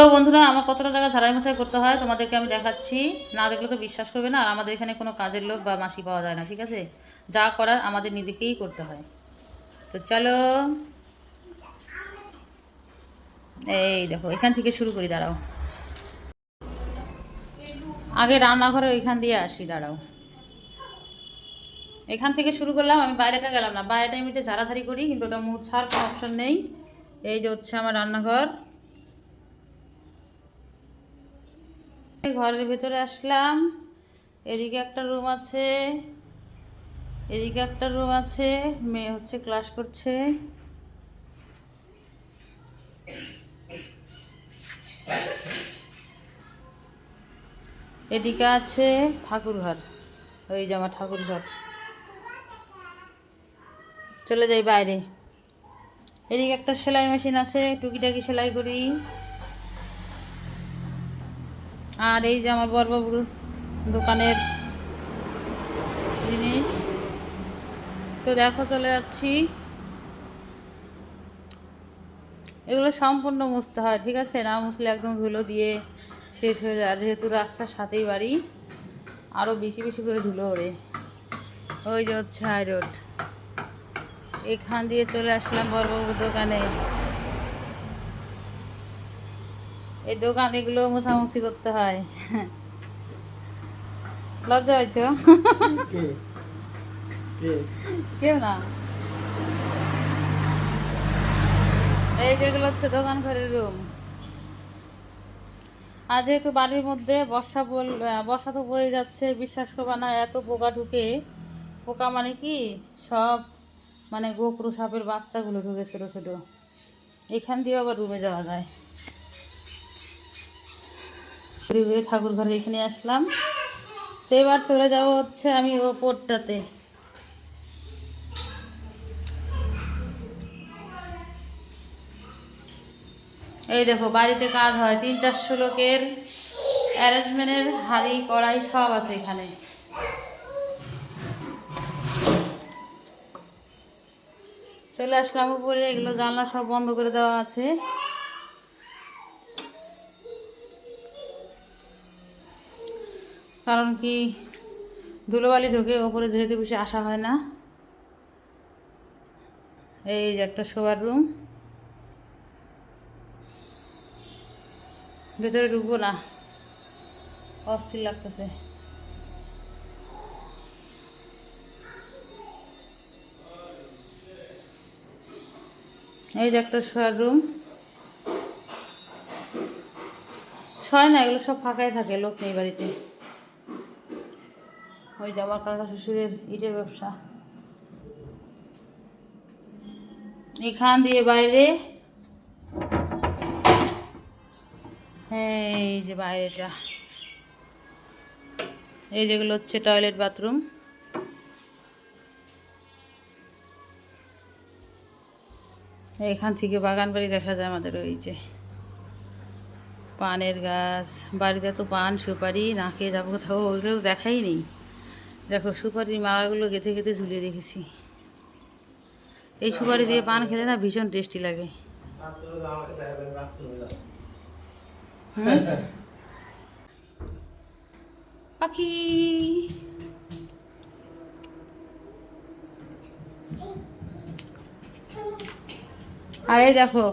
তো বন্ধুরা, আমার কতটা টাকা ঝাড়াই মশাই করতে হয় তোমাদেরকে আমি দেখাচ্ছি। না দেখলে তো বিশ্বাস করবে না, আর আমাদের এখানে কোনো কাজের লোক বা মাসি পাওয়া যায় না, ঠিক আছে? যা করার আমাদের নিজেকেই করতে হয়। তো চলো। এই দেখো, এখান থেকে শুরু করি, দাঁড়াও। আগে রান্নাঘরে ওইখান দিয়ে আসি, দাঁড়াও। এখান থেকে শুরু করলাম, আমি বাইরেটা গেলাম না। বাইরেটা এমনিতে ঝাড়াঝাড়ি করি, কিন্তু ওটা মুছার কোনো অপশন নেই। এই যে হচ্ছে আমার রান্নাঘর। ঘরের ভেতরে আসলাম। এদিকে একটা রুম আছে। এদিকে একটা রুম আছে। মেয়ে হচ্ছে ক্লাস করছে। এদিকে আছে ঠাকুর ঘর ওই যে আমার ঠাকুর ঘর চলে যাই বাইরে। এদিকে একটা সেলাই মেশিন আছে। টুকিটাকি সেলাই করি। আর এই যে আমার বড়বাবুর দোকানের জিনিস। তো দেখো চলে যাচ্ছি। এগুলো সম্পূর্ণ মুছতে হয়, ঠিক আছে? না মুছলে একদম ধুলো দিয়ে শেষ হয়ে যায়। যেহেতু রাস্তার সাথেই বাড়ি আরও বেশি বেশি করে ধুলো ওড়ে। ওই যে হচ্ছে হাই রোড এখান দিয়ে চলে আসলাম বড়বাবুর দোকানে। এই দোকান এগুলো মোছামুছি করতে হয়। লজ্জা হয়েছ কেউ না? এই যেগুলো হচ্ছে দোকান ঘরের রুম। আর যেহেতু বাড়ির মধ্যে বর্ষা বল বর্ষা তো বয়ে যাচ্ছে বিশ্বাস করবা না এত পোকা ঢুকে। পোকা মানে কি? সব মানে গোকরু সাপের বাচ্চাগুলো ঢুকে ছোটো ছোটো। এখান দিয়ে আবার রুমে যাওয়া যায়। ঘুরে ঠাকুর ঘরে এখানে আসলাম। তো এবার চলে যাব হচ্ছে আমি ওপরটাতে। এই দেখো, বাড়িতে কাজ হয়। তিন চারশো লোকের অ্যারেঞ্জমেন্টের হাঁড়ি, কড়াই সব আছে এখানে। চলে আসলাম উপরে, এগুলো জানলা সব বন্ধ করে দেওয়া আছে। কারণ কি ধুলোবালি ঢুকে ওপরে যেহেতু বেশি আসা হয় না। এই যে একটা শোবার রুম। ভেতরে ঢুকবো না। অস্থির লাগতেছে। এই যে একটা শোয়ার রুম। শয় না, এগুলো সব ফাঁকাই থাকে, লোক নেই বাড়িতে। ওই যে আমার কাকা শ্বশুরের ইটের ব্যবসা। এখান দিয়ে বাইরে। হ্যাঁ এই যে বাইরেটা। এই যেগুলো হচ্ছে টয়লেট বাথরুম এখান থেকে বাগান বাড়ি দেখা যায় আমাদের ওই যে। পানের গাছ। বাড়িতে তো পান সুপারি, না খেয়ে যাব কোথাও ওইগুলো দেখাই নেই। দেখো, সুপারির মালাগুলো গেঁথে গেঁথে ঝুলিয়ে রেখেছি। এই সুপারি দিয়ে পান খেলে না ভীষণ টেস্টি লাগে। রাত্রে পাখি! আর দেখো